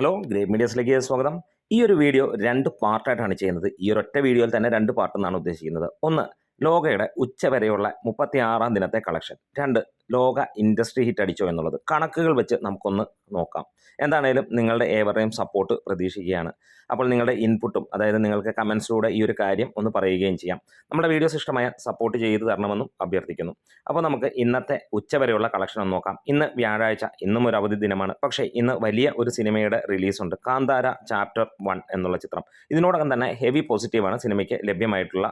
Hello great മീഡിയസിലേക്ക് സ്വാഗതം. ഈ ഒരു വീഡിയോ രണ്ട് പാർട്ടായിട്ടാണ് ചെയ്യുന്നത്. ഈ ഒരു ഒറ്റ വീഡിയോയിൽ തന്നെ രണ്ട് പാർട്ട് എന്നാണ് ഉദ്ദേശിക്കുന്നത്. ഒന്ന് ലോകയുടെ ഉച്ചവരെയുള്ള മുപ്പത്തി ആറാം ദിനത്തെ കളക്ഷൻ രണ്ട് ലോക ഇൻഡസ്ട്രി ഹിറ്റ് അടിച്ചോ എന്നുള്ളത് കണക്കുകൾ വെച്ച് നമുക്കൊന്ന് നോക്കാം. എന്താണേലും നിങ്ങളുടെ ഏവരുടെയും സപ്പോർട്ട് പ്രതീക്ഷിക്കുകയാണ്. അപ്പോൾ നിങ്ങളുടെ ഇൻപുട്ടും അതായത് നിങ്ങൾക്ക് കമൻസിലൂടെ ഈ ഒരു കാര്യം ഒന്ന് പറയുകയും ചെയ്യാം. നമ്മുടെ വീഡിയോസ് ഇഷ്ടമായ സപ്പോർട്ട് ചെയ്ത് തരണമെന്നും അഭ്യർത്ഥിക്കുന്നു. അപ്പോൾ നമുക്ക് ഇന്നത്തെ ഉച്ചവരെയുള്ള കളക്ഷൻ ഒന്ന് നോക്കാം. ഇന്ന് വ്യാഴാഴ്ച ഇന്നും ഒരു അവധി ദിനമാണ്. പക്ഷേ ഇന്ന് വലിയ ഒരു സിനിമയുടെ റിലീസുണ്ട് കാന്താര ചാപ്റ്റർ വൺ എന്നുള്ള ചിത്രം. ഇതിനോടകം തന്നെ ഹെവി പോസിറ്റീവാണ് സിനിമയ്ക്ക് ലഭ്യമായിട്ടുള്ള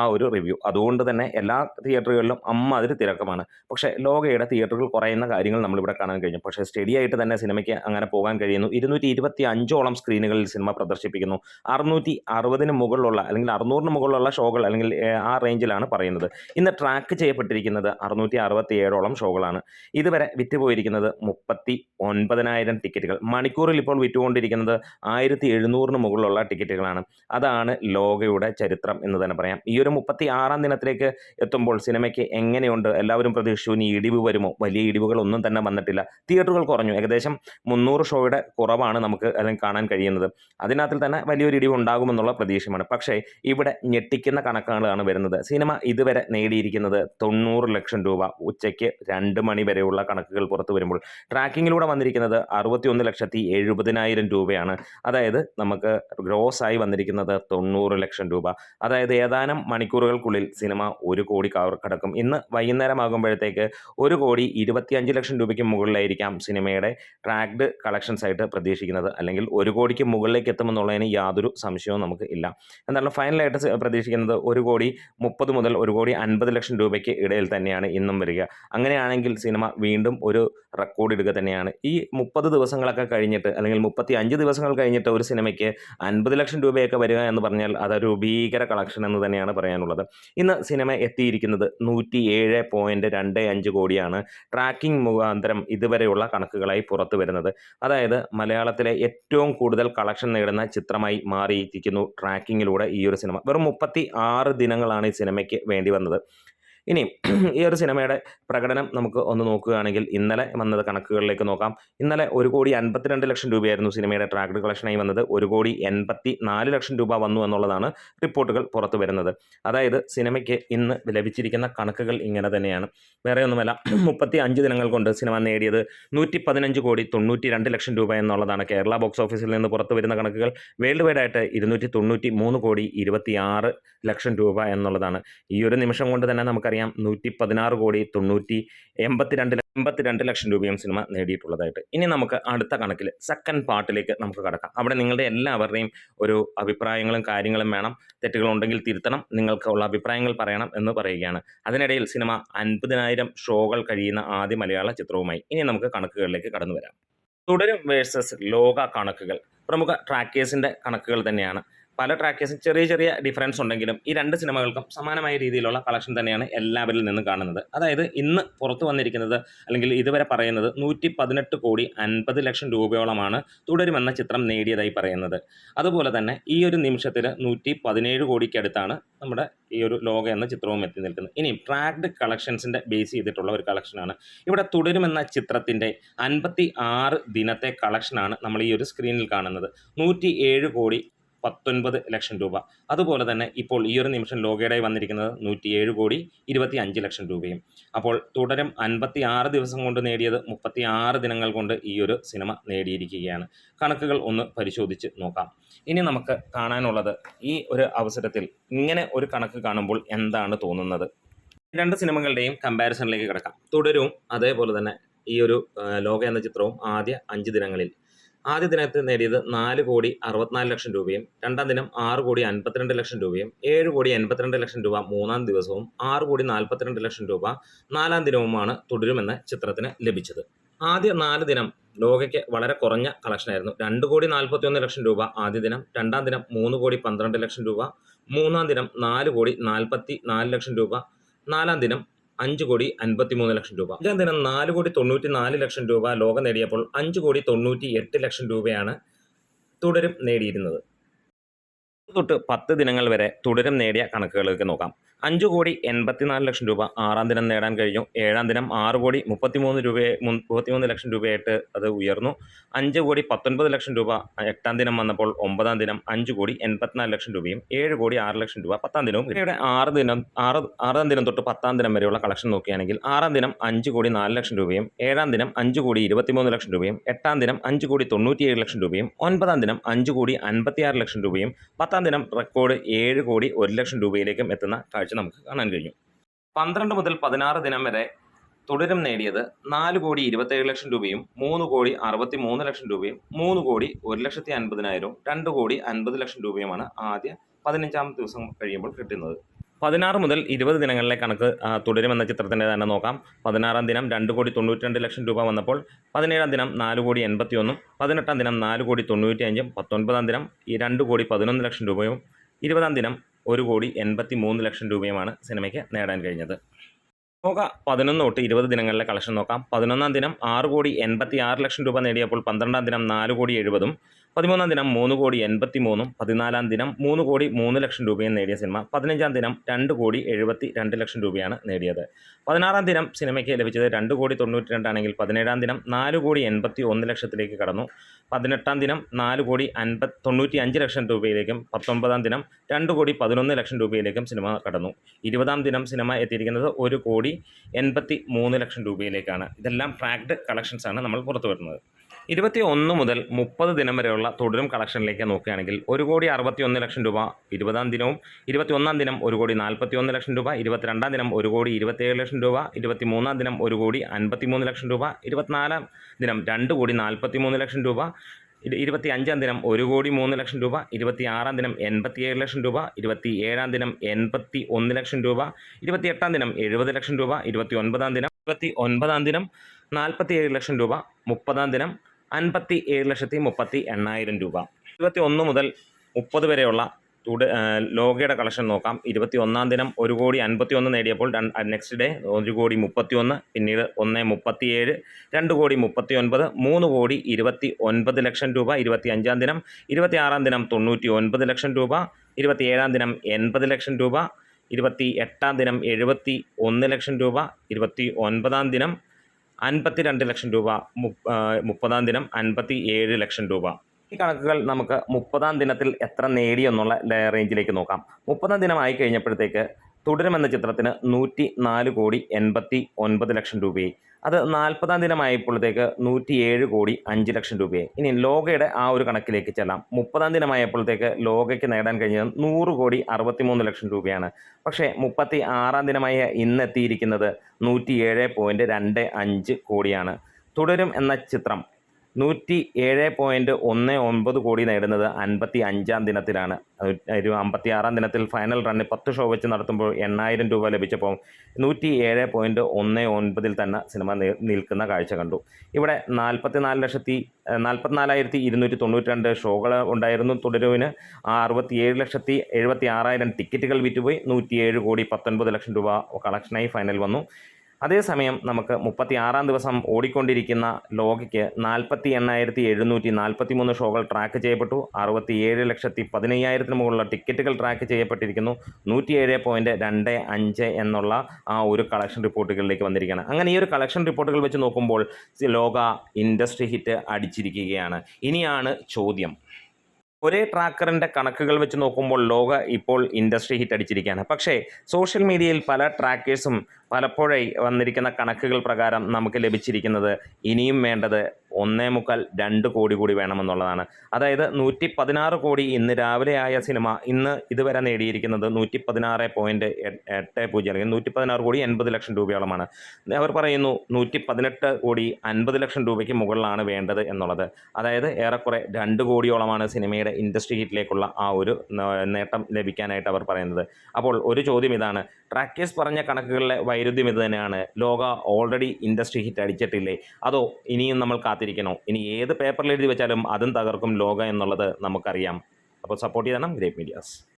ആ ഒരു റിവ്യൂ അതുകൊണ്ട് തന്നെ എല്ലാ തിയേറ്ററുകളിലും അമ്മാതിരി തിരക്കമാണ്. പക്ഷേ ലോകയുടെ തിയേറ്ററുകൾ കുറയുന്ന കാര്യങ്ങൾ നമ്മളിവിടെ കാണാൻ കഴിഞ്ഞു. പക്ഷേ സ്റ്റഡി ആയിട്ട് തന്നെ സിനിമയ്ക്ക് അങ്ങനെ പോകാൻ കഴിയുന്നു. ഇരുന്നൂറ്റി ഇരുപത്തി അഞ്ചോളം സ്ക്രീനുകളിൽ സിനിമ പ്രദർശിപ്പിക്കുന്നു. അറുന്നൂറ്റി അറുപതിന് മുകളിലുള്ള അല്ലെങ്കിൽ അറുന്നൂറിന് മുകളിലുള്ള ഷോകൾ അല്ലെങ്കിൽ ആ റേഞ്ചിലാണ് പറയുന്നത്. ഇന്ന് ട്രാക്ക് ചെയ്യപ്പെട്ടിരിക്കുന്നത് അറുന്നൂറ്റി അറുപത്തി ഏഴോളം ഷോകളാണ്. ഇതുവരെ വിറ്റുപോയിരിക്കുന്നത് മുപ്പത്തി ഒൻപതിനായിരം ടിക്കറ്റുകൾ. മണിക്കൂറിൽ ഇപ്പോൾ വിറ്റുകൊണ്ടിരിക്കുന്നത് ആയിരത്തി എഴുന്നൂറിന് മുകളിലുള്ള ടിക്കറ്റുകളാണ്. അതാണ് ലോകയുടെ ചരിത്രം എന്ന് തന്നെ പറയാം. ഈ ഒരു മുപ്പത്തി ആറാം ദിനത്തിലേക്ക് എത്തുമ്പോൾ സിനിമയ്ക്ക് എങ്ങനെയുണ്ട്? എല്ലാവരും പ്രതീക്ഷിച്ചു. ഇനി ഇടിവ് വരുമോ? വലിയ ഇടിവുകളൊന്നും തന്നെ വന്നിട്ടില്ല. തിയേറ്ററുകൾ കുറഞ്ഞു. ഏകദേശം മുന്നൂറ് ഷോയുടെ കുറവാണ് നമുക്ക് അല്ലെങ്കിൽ കാണാൻ കഴിയുന്നത്. അതിനകത്തിൽ തന്നെ വലിയൊരു ഇടിവ് ഉണ്ടാകുമെന്നുള്ള പ്രതീക്ഷയാണ് പക്ഷേ ഇവിടെ ഞെട്ടിക്കുന്ന കണക്കുകളാണ് വരുന്നത്. സിനിമ ഇതുവരെ നേടിയിരിക്കുന്നത് തൊണ്ണൂറ് ലക്ഷം രൂപ ഉച്ചയ്ക്ക് രണ്ട് മണി വരെയുള്ള കണക്കുകൾ പുറത്തു വരുമ്പോൾ. ട്രാക്കിങ്ങിലൂടെ വന്നിരിക്കുന്നത് അറുപത്തിയൊന്ന് ലക്ഷത്തി എഴുപതിനായിരം രൂപയാണ്. അതായത് നമുക്ക് ഗ്രോസ് ആയി വന്നിരിക്കുന്നത് തൊണ്ണൂറ് ലക്ഷം രൂപ. അതായത് ഏതാനും മണിക്കൂറുകൾക്കുള്ളിൽ സിനിമ ഒരു കോടി കടക്കും. ഇന്ന് വൈകുന്നേരമാകുമ്പോഴത്തേക്ക് ഒരു കോടി ഇരുപത്തിയഞ്ച് ലക്ഷം രൂപയ്ക്ക് മുകളിലായിരിക്കാം സിനിമയുടെ ട്രാക്ഡ് കളക്ഷൻസ് ആയിട്ട് പ്രതീക്ഷിക്കുന്നത്. അല്ലെങ്കിൽ ഒരു കോടിക്ക് മുകളിലേക്ക് എത്തുമെന്നുള്ളതിന് യാതൊരു സംശയവും നമുക്ക് ഇല്ല. എന്നാലും ഫൈനലായിട്ട് പ്രതീക്ഷിക്കുന്നത് ഒരു കോടി മുപ്പത് മുതൽ ഒരു കോടി അൻപത് ലക്ഷം രൂപയ്ക്ക് ഇടയിൽ തന്നെയാണ് ഇന്നും വരിക. അങ്ങനെയാണെങ്കിൽ സിനിമ വീണ്ടും ഒരു റെക്കോർഡ് ഇടുക തന്നെയാണ്. ഈ മുപ്പത് ദിവസങ്ങളൊക്കെ കഴിഞ്ഞിട്ട് അല്ലെങ്കിൽ മുപ്പത്തി അഞ്ച് ദിവസങ്ങൾ കഴിഞ്ഞിട്ട് ഒരു സിനിമയ്ക്ക് അൻപത് ലക്ഷം രൂപയൊക്കെ വരിക എന്ന് പറഞ്ഞാൽ അതൊരു ഭീകര കളക്ഷൻ എന്ന് തന്നെയാണ് പറയാനുള്ളത്. ഇന്ന് സിനിമ എത്തിയിരിക്കുന്നത് നൂറ്റി ഏഴ് പോയിന്റ് രണ്ട് അഞ്ച് കോടിയാണ് ട്രാക്കിംഗ് മുഖാന്തരം ഇതുവരെയുള്ള കണക്കുകളായി പുറത്തു വരുന്നത്. അതായത് മലയാളത്തിലെ ഏറ്റവും കൂടുതൽ കളക്ഷൻ നേടുന്ന ചിത്രമായി മാറിയിരിക്കുന്നു ട്രാക്കിങ്ങിലൂടെ ഈ ഒരു സിനിമ. വെറും മുപ്പത്തി ആറ് ദിനങ്ങളാണ് ഈ സിനിമയ്ക്ക് വേണ്ടി വന്നത്. ഇനി ഈ ഒരു സിനിമയുടെ പ്രകടനം നമുക്ക് ഒന്ന് നോക്കുകയാണെങ്കിൽ ഇന്നലെ വന്നത് കണക്കുകളിലേക്ക് നോക്കാം. ഇന്നലെ ഒരു കോടി അൻപത്തിരണ്ട് ലക്ഷം രൂപയായിരുന്നു സിനിമയുടെ ട്രാക്ട് കളക്ഷനായി വന്നത്. ഒരു കോടി എൺപത്തി നാല് ലക്ഷം രൂപ വന്നു എന്നുള്ളതാണ് റിപ്പോർട്ടുകൾ പുറത്തു വരുന്നത്. അതായത് സിനിമയ്ക്ക് ഇന്ന് ലഭിച്ചിരിക്കുന്ന കണക്കുകൾ ഇങ്ങനെ തന്നെയാണ്. വേറെ ഒന്നുമല്ല മുപ്പത്തി അഞ്ച് ദിനങ്ങൾ കൊണ്ട് സിനിമ നേടിയത് നൂറ്റി പതിനഞ്ച് കോടി തൊണ്ണൂറ്റി രണ്ട് ലക്ഷം രൂപ എന്നുള്ളതാണ് കേരള ബോക്സ് ഓഫീസിൽ നിന്ന് പുറത്തു വരുന്ന കണക്കുകൾ. വേൾഡ് വൈഡ് ആയിട്ട് ഇരുന്നൂറ്റി തൊണ്ണൂറ്റി മൂന്ന് കോടി ഇരുപത്തി ആറ് ലക്ഷം രൂപ എന്നുള്ളതാണ്. ഈ ഒരു നിമിഷം കൊണ്ട് തന്നെ നമുക്കറിയാം നൂറ്റി പതിനാറ് കോടി തൊണ്ണൂറ്റി എൺപത്തിരണ്ട് എൺപത്തിരണ്ട് ലക്ഷം രൂപയും സിനിമ നേടിയിട്ടുള്ളതായിട്ട്. ഇനി നമുക്ക് അടുത്ത കണക്കിൽ സെക്കൻഡ് പാർട്ടിലേക്ക് നമുക്ക് കടക്കാം. അവിടെ നിങ്ങളുടെ എല്ലാവരുടെയും ഒരു അഭിപ്രായങ്ങളും കാര്യങ്ങളും വേണം. തെറ്റുകളുണ്ടെങ്കിൽ തിരുത്തണം. നിങ്ങൾക്കുള്ള അഭിപ്രായങ്ങൾ പറയണം എന്ന് പറയുകയാണ്. അതിനിടയിൽ സിനിമ അൻപതിനായിരം ഷോകൾ കഴിയുന്ന ആദ്യ മലയാള ചിത്രവുമായി ഇനി നമുക്ക് കണക്കുകളിലേക്ക് കടന്നു വരാം. തുടരും വേഴ്സസ് ലോക കണക്കുകൾ. പ്രമുഖ ട്രാക്കേഴ്സിന്റെ കണക്കുകൾ തന്നെയാണ്. പല ട്രാക്കേഴ്സും ചെറിയ ചെറിയ ഡിഫറൻസ് ഉണ്ടെങ്കിലും ഈ രണ്ട് സിനിമകൾക്കും സമാനമായ രീതിയിലുള്ള കളക്ഷൻ തന്നെയാണ് എല്ലാവരിൽ നിന്നും കാണുന്നത്. അതായത് ഇന്ന് പുറത്തു വന്നിരിക്കുന്നത് അല്ലെങ്കിൽ ഇതുവരെ പറയുന്നത് നൂറ്റി പതിനെട്ട് കോടി അൻപത് ലക്ഷം രൂപയോളമാണ് തുടരുമെന്ന ചിത്രം നേടിയതായി പറയുന്നത്. അതുപോലെ തന്നെ ഈ ഒരു നിമിഷത്തിൽ നൂറ്റി പതിനേഴ് കോടിക്കടുത്താണ് നമ്മുടെ ഈ ഒരു ലോക എന്ന ചിത്രവും എത്തി നിൽക്കുന്നത്. ഇനി ട്രാക്ഡ് കളക്ഷൻസിന്റെ ബേസ് ചെയ്തിട്ടുള്ള ഒരു കളക്ഷനാണ് ഇവിടെ തുടരുമെന്ന ചിത്രത്തിന്റെ അൻപത്തി ആറ് ദിനത്തെ കളക്ഷനാണ് നമ്മൾ ഈ ഒരു സ്ക്രീനിൽ കാണുന്നത്. നൂറ്റി ഏഴ് കോടി പത്തൊൻപത് ലക്ഷം രൂപ. അതുപോലെ തന്നെ ഇപ്പോൾ ഈ ഒരു നിമിഷം ലോകയുടെയായി വന്നിരിക്കുന്നത് നൂറ്റിയേഴ് കോടി ഇരുപത്തി അഞ്ച് ലക്ഷം രൂപയും. അപ്പോൾ തുടരും അൻപത്തി ആറ് ദിവസം കൊണ്ട് നേടിയത് മുപ്പത്തി ആറ് ദിനങ്ങൾ കൊണ്ട് ഈ ഒരു സിനിമ നേടിയിരിക്കുകയാണ്. കണക്കുകൾ ഒന്ന് പരിശോധിച്ച് നോക്കാം. ഇനി നമുക്ക് കാണാനുള്ളത് ഈ ഒരു അവസരത്തിൽ ഇങ്ങനെ ഒരു കണക്ക് കാണുമ്പോൾ എന്താണ് തോന്നുന്നത്? രണ്ട് സിനിമകളുടെയും കമ്പാരിസണിലേക്ക് കിടക്കാം. തുടരും അതേപോലെ തന്നെ ഈ ഒരു ലോക എന്ന ചിത്രവും ആദ്യ അഞ്ച് ദിനങ്ങളിൽ ആദ്യ ദിനത്തിൽ നേടിയത് നാല് കോടി അറുപത്തിനാല് ലക്ഷം രൂപയും രണ്ടാം ദിനം ആറ് കോടി അൻപത്തിരണ്ട് ലക്ഷം രൂപയും ഏഴ് കോടി എൺപത്തിരണ്ട് ലക്ഷം രൂപ മൂന്നാം ദിവസവും ആറ് കോടി നാൽപ്പത്തിരണ്ട് ലക്ഷം രൂപ നാലാം ദിനവുമാണ് തുടരുമെന്ന് ചിത്രത്തിന് ലഭിച്ചത്. ആദ്യ നാല് ദിനം ലോകയ്ക്ക് വളരെ കുറഞ്ഞ കളക്ഷനായിരുന്നു രണ്ട് കോടി നാൽപ്പത്തി ഒന്ന് ലക്ഷം രൂപ ആദ്യ ദിനം രണ്ടാം ദിനം മൂന്ന് കോടി പന്ത്രണ്ട് ലക്ഷം രൂപ മൂന്നാം ദിനം നാല് കോടി നാൽപ്പത്തി നാല് ലക്ഷം രൂപ നാലാം ദിനം അഞ്ച് കോടി അൻപത്തി മൂന്ന് ലക്ഷം രൂപ. അഞ്ചാം ദിനം നാല് കോടി തൊണ്ണൂറ്റി നാല് ലക്ഷം രൂപ ലോകം നേടിയപ്പോൾ അഞ്ച് കോടി തൊണ്ണൂറ്റി എട്ട് ലക്ഷം രൂപയാണ് തുടരും നേടിയിരുന്നത്. തൊട്ട് പത്ത് ദിനങ്ങൾ വരെ തുടരും നേടിയ കണക്കുകളിലേക്ക് നോക്കാം. അഞ്ച് കോടി എൺപത്തിനാല് ലക്ഷം രൂപ ആറാം ദിനം നേടാൻ കഴിഞ്ഞു. ഏഴാം ദിനം ആറ് കോടി മുപ്പത്തിമൂന്ന് രൂപയെ മുപ്പത്തിമൂന്ന് ലക്ഷം രൂപയായിട്ട് അത് ഉയർന്നു. അഞ്ച് കോടി പത്തൊൻപത് ലക്ഷം രൂപ എട്ടാം ദിനം വന്നപ്പോൾ ഒമ്പതാം ദിനം അഞ്ച് കോടി എൺപത്തിനാല് ലക്ഷം രൂപയും ഏഴ് കോടി ആറ് ലക്ഷം രൂപ പത്താം ദിനവും ഇവിടെ ആറ് ദിനം ആറ് ആറാം ദിനം തൊട്ട് പത്താം ദിനം വരെയുള്ള കളക്ഷൻ നോക്കുകയാണെങ്കിൽ ആറാം ദിനം അഞ്ച് കോടി നാല് ലക്ഷം രൂപയും ഏഴാം ദിനം അഞ്ച് കോടി ഇരുപത്തിമൂന്ന് ലക്ഷം രൂപയും എട്ടാം ദിനം അഞ്ച് കോടി തൊണ്ണൂറ്റിയേഴ് ലക്ഷം രൂപയും ഒൻപതാം ദിനം അഞ്ച് കോടി അൻപത്തിയാറ് ലക്ഷം രൂപയും പത്താം ദിനം റെക്കോർഡ് ഏഴ് കോടി ഒരു ലക്ഷം രൂപയിലേക്കും എത്തുന്ന കാഴ്ച നമുക്ക് കാണാൻ കഴിഞ്ഞു. പന്ത്രണ്ട് മുതൽ പതിനാറ് ദിനം വരെ തുടരും നേടിയത് നാല് കോടി ഇരുപത്തേഴ് ലക്ഷം രൂപയും മൂന്ന് കോടി അറുപത്തി മൂന്ന് ലക്ഷം രൂപയും മൂന്ന് കോടി ഒരു ലക്ഷത്തി അൻപതിനായിരവും രണ്ട് കോടി അൻപത് ലക്ഷം രൂപയുമാണ് ആദ്യ പതിനഞ്ചാം ദിവസം കഴിയുമ്പോൾ കിട്ടുന്നത്. പതിനാറ് മുതൽ ഇരുപത് ദിനങ്ങളിലെ കണക്ക് തുടരുമെന്ന ചിത്രത്തിന്റെ തന്നെ നോക്കാം. പതിനാറാം ദിനം രണ്ട് കോടി തൊണ്ണൂറ്റി രണ്ട് ലക്ഷം രൂപ വന്നപ്പോൾ പതിനേഴാം ദിനം നാല് കോടി എൺപത്തി ഒന്നും പതിനെട്ടാം ദിനം നാല് കോടി തൊണ്ണൂറ്റി അഞ്ചും പത്തൊൻപതാം ദിനം രണ്ട് കോടി പതിനൊന്ന് ലക്ഷം രൂപയും ഇരുപതാം ദിനം ഒരു കോടി എൺപത്തി മൂന്ന് ലക്ഷം രൂപയുമാണ് സിനിമയ്ക്ക് നേടാൻ കഴിഞ്ഞത്. നോക്കാം. പതിനൊന്ന് തൊട്ട് ഇരുപത് ദിനങ്ങളിലെ കളക്ഷൻ നോക്കാം. പതിനൊന്നാം ദിനം ആറ് കോടി എൺപത്തി ആറ് ലക്ഷം രൂപ നേടിയപ്പോൾ പന്ത്രണ്ടാം ദിനം നാല് കോടി എഴുപതും പതിമൂന്നാം ദിനം മൂന്ന് കോടി എൺപത്തി മൂന്നും പതിനാലാം ദിനം മൂന്ന് കോടി മൂന്ന് ലക്ഷം രൂപയും നേടിയ സിനിമ. പതിനഞ്ചാം ദിനം രണ്ട് കോടി എഴുപത്തി രണ്ട് ലക്ഷം രൂപയാണ് നേടിയത്. പതിനാറാം ദിനം സിനിമയ്ക്ക് ലഭിച്ചത് രണ്ട് കോടി തൊണ്ണൂറ്റി രണ്ടാണെങ്കിൽ പതിനേഴാം ദിനം നാല് കോടി എൺപത്തി ഒന്ന് ലക്ഷത്തിലേക്ക് കടന്നു. പതിനെട്ടാം ദിനം നാല് കോടി അൻപത് തൊണ്ണൂറ്റി അഞ്ച് ലക്ഷം രൂപയിലേക്കും പത്തൊൻപതാം ദിനം രണ്ട് കോടി പതിനൊന്ന് ലക്ഷം രൂപയിലേക്കും സിനിമ കടന്നു. ഇരുപതാം ദിനം സിനിമ എത്തിയിരിക്കുന്നത് ഒരു കോടി എൺപത്തി മൂന്ന് ലക്ഷം രൂപയിലേക്കാണ്. ഇതെല്ലാം ട്രാക്ഡ് കളക്ഷൻസാണ് നമ്മൾ പുറത്തു വരുന്നത് ഇരുപത്തി ഒന്ന് മുതൽ മുപ്പത് ദിനം വരെയുള്ള തുടരും കളക്ഷനിലേക്ക് നോക്കുകയാണെങ്കിൽ ഒരു കോടി അറുപത്തി ഒന്ന് ലക്ഷം രൂപ ഇരുപതാം ദിനവും ഇരുപത്തി ഒന്നാം ദിനം ഒരു കോടി നാൽപ്പത്തി ഒന്ന് ലക്ഷം രൂപ ഇരുപത്തിരണ്ടാം ദിനം ഒരു കോടി ഇരുപത്തിയേഴ് ലക്ഷം രൂപ ഇരുപത്തി മൂന്നാം ദിനം ഒരു കോടി അൻപത്തി മൂന്ന് ലക്ഷം രൂപ ഇരുപത്തിനാലാം ദിനം രണ്ട് കോടി നാൽപ്പത്തി മൂന്ന് ലക്ഷം രൂപ ഇരു- ഇരുപത്തി അഞ്ചാം ദിനം ഒരു കോടി മൂന്ന് ലക്ഷം രൂപ ഇരുപത്തി ആറാം ദിനം എൺപത്തിയേഴ് ലക്ഷം രൂപ ഇരുപത്തി ഏഴാം ദിനം എൺപത്തി ഒന്ന് ലക്ഷം രൂപ ഇരുപത്തി എട്ടാം ദിനം എഴുപത് ലക്ഷം രൂപ ഇരുപത്തി ഒൻപതാം ദിനം ഇരുപത്തി ഒൻപതാം ദിനം നാൽപ്പത്തി ഏഴ് ലക്ഷം രൂപ മുപ്പതാം ദിനം അൻപത്തി ഏഴ് ലക്ഷത്തി മുപ്പത്തി എണ്ണായിരം രൂപ. ഇരുപത്തി ഒന്ന് മുതൽ മുപ്പത് വരെയുള്ള തുട ലോകയുടെ കളക്ഷൻ നോക്കാം. ഇരുപത്തി ഒന്നാം ദിനം ഒരു കോടി അൻപത്തി ഒന്ന് നേടിയപ്പോൾ നെക്സ്റ്റ് ഡേ ഒരു കോടി മുപ്പത്തി ഒന്ന് പിന്നീട് ഒന്ന് മുപ്പത്തി ഏഴ് രണ്ട് കോടി മുപ്പത്തി ഒൻപത് മൂന്ന് കോടി ഇരുപത്തി ഒൻപത് ലക്ഷം രൂപ. ഇരുപത്തി അഞ്ചാം ദിനം ഇരുപത്തി ആറാം ദിനം തൊണ്ണൂറ്റി ഒൻപത് ലക്ഷം രൂപ. ഇരുപത്തി ഏഴാം ദിനം എൺപത് ലക്ഷം രൂപ. ഇരുപത്തി എട്ടാം ദിനം എഴുപത്തി ഒന്ന് ലക്ഷം രൂപ. ഇരുപത്തി ഒൻപതാം ദിനം അൻപത്തി രണ്ട് ലക്ഷം രൂപ മുപ്പതാം ദിനം അൻപത്തി ഏഴ് ലക്ഷം രൂപ. ഈ കണക്കുകൾ നമുക്ക് മുപ്പതാം ദിനത്തിൽ എത്ര നേടിയെന്നുള്ള റേഞ്ചിലേക്ക് നോക്കാം. മുപ്പതാം ദിനം ആയി കഴിഞ്ഞപ്പോഴത്തേക്ക് തുടരുമെന്ന ചിത്രത്തിന് നൂറ്റി നാല് കോടി എൺപത്തി ഒൻപത് ലക്ഷം രൂപയായി. അത് നാൽപ്പതാം ദിനമായപ്പോഴത്തേക്ക് നൂറ്റി ഏഴ് കോടി അഞ്ച് ലക്ഷം രൂപയായി. ഇനി ലോകയുടെ ആ ഒരു കണക്കിലേക്ക് ചെല്ലാം. മുപ്പതാം ദിനമായപ്പോഴത്തേക്ക് ലോകയ്ക്ക് നേടാൻ കഴിഞ്ഞത് നൂറ് കോടി അറുപത്തിമൂന്ന് ലക്ഷം രൂപയാണ്. പക്ഷേ മുപ്പത്തി ആറാം ദിനമായ ഇന്ന് എത്തിയിരിക്കുന്നത് നൂറ്റി ഏഴ് പോയിന്റ് രണ്ട് അഞ്ച് കോടിയാണ്. തുടരും എന്ന ചിത്രം നൂറ്റി ഏഴ് പോയിന്റ് ഒന്ന് ഒൻപത് കോടി നേടുന്നത് അൻപത്തി അഞ്ചാം ദിനത്തിലാണ് ഒരു അമ്പത്തി ആറാം ദിനത്തിൽ ഫൈനൽ റണ്ണിൽ പത്ത് ഷോ വെച്ച് നടത്തുമ്പോൾ എണ്ണായിരം രൂപ ലഭിച്ചപ്പോൾ നൂറ്റി ഏഴ് പോയിന്റ് ഒന്ന് ഒൻപതിൽ തന്നെ സിനിമ നിൽക്കുന്ന കാഴ്ച കണ്ടു. ഇവിടെ നാൽപ്പത്തി നാല് ലക്ഷത്തി നാൽപ്പത്തിനാലായിരത്തി ഇരുന്നൂറ്റി തൊണ്ണൂറ്റി രണ്ട് ഷോകൾ ഉണ്ടായിരുന്നു. തുടരുവിന് അറുപത്തി അറുപത്തിയേഴ് ലക്ഷത്തി എഴുപത്തി ആറായിരം ടിക്കറ്റുകൾ വിറ്റുപോയി. നൂറ്റിയേഴ് കോടി പത്തൊൻപത് ലക്ഷം രൂപ കളക്ഷനായി ഫൈനൽ വന്നു. അതേസമയം നമുക്ക് മുപ്പത്തി ആറാം ദിവസം ഓടിക്കൊണ്ടിരിക്കുന്ന ലോകയ്ക്ക് നാൽപ്പത്തി എണ്ണായിരത്തി എഴുന്നൂറ്റി നാൽപ്പത്തി മൂന്ന് ഷോകൾ ട്രാക്ക് ചെയ്യപ്പെട്ടു. അറുപത്തി ഏഴ് ലക്ഷത്തി പതിനയ്യായിരത്തിന് മുകളിലുള്ള ടിക്കറ്റുകൾ ട്രാക്ക് ചെയ്യപ്പെട്ടിരിക്കുന്നു. നൂറ്റിയേഴ് പോയിന്റ് രണ്ട് അഞ്ച് എന്നുള്ള ആ ഒരു കളക്ഷൻ റിപ്പോർട്ടുകളിലേക്ക് വന്നിരിക്കുകയാണ്. അങ്ങനെ ഈ ഒരു കളക്ഷൻ റിപ്പോർട്ടുകൾ വെച്ച് നോക്കുമ്പോൾ ലോക ഇൻഡസ്ട്രി ഹിറ്റ് അടിച്ചിരിക്കുകയാണ്. ഇനിയാണ് ചോദ്യം. ഒരേ ട്രാക്കറിന്റെ കണക്കുകൾ വെച്ച് നോക്കുമ്പോൾ ലോക ഇപ്പോൾ ഇൻഡസ്ട്രി ഹിറ്റ് അടിച്ചിരിക്കുകയാണ്. പക്ഷേ സോഷ്യൽ മീഡിയയിൽ പല ട്രാക്കേഴ്സും പലപ്പോഴായി വന്നിരിക്കുന്ന കണക്കുകൾ പ്രകാരം നമുക്ക് ലഭിച്ചിരിക്കുന്നത് ഇനിയും വേണ്ടത് ഒന്നേ മുക്കാൽ രണ്ട് കോടി കൂടി വേണമെന്നുള്ളതാണ്. അതായത് നൂറ്റി പതിനാറ് കോടി ഇന്ന് രാവിലെ ആയ സിനിമ ഇന്ന് ഇതുവരെ നേടിയിരിക്കുന്നത് നൂറ്റി പതിനാറ് പോയിന്റ് എട്ട് പൂജ്യം അല്ലെങ്കിൽ നൂറ്റി പതിനാറ് കോടി എൺപത് ലക്ഷം രൂപയോളമാണ്. അവർ പറയുന്നു നൂറ്റി പതിനെട്ട് കോടി അൻപത് ലക്ഷം രൂപയ്ക്ക് മുകളിലാണ് വേണ്ടത് എന്നുള്ളത്. അതായത് ഏറെക്കുറെ രണ്ട് കോടിയോളമാണ് സിനിമയുടെ ഇൻഡസ്ട്രി ഹിറ്റിലേക്കുള്ള ആ ഒരു നേട്ടം ലഭിക്കാനായിട്ട് അവർ പറയുന്നത്. അപ്പോൾ ഒരു ചോദ്യം ഇതാണ്. ട്രാക്കേഴ്സ് പറഞ്ഞ കണക്കുകളിലെ വൈരുദ്ധ്യം ഇത് തന്നെയാണ്. ലോക ഓൾറെഡി ഇൻഡസ്ട്രി ഹിറ്റ് അടിച്ചിട്ടില്ലേ? അതോ ഇനിയും നമ്മൾ കാത്തിരിക്കണോ? ഇനി ഏത് പേപ്പറിൽ എഴുതി വെച്ചാലും അതും തകർക്കും ലോക എന്നുള്ളത് നമുക്കറിയാം. അപ്പോൾ സപ്പോർട്ട് ചെയ്യണം ഗ്രേറ്റ് മീഡിയാസ്.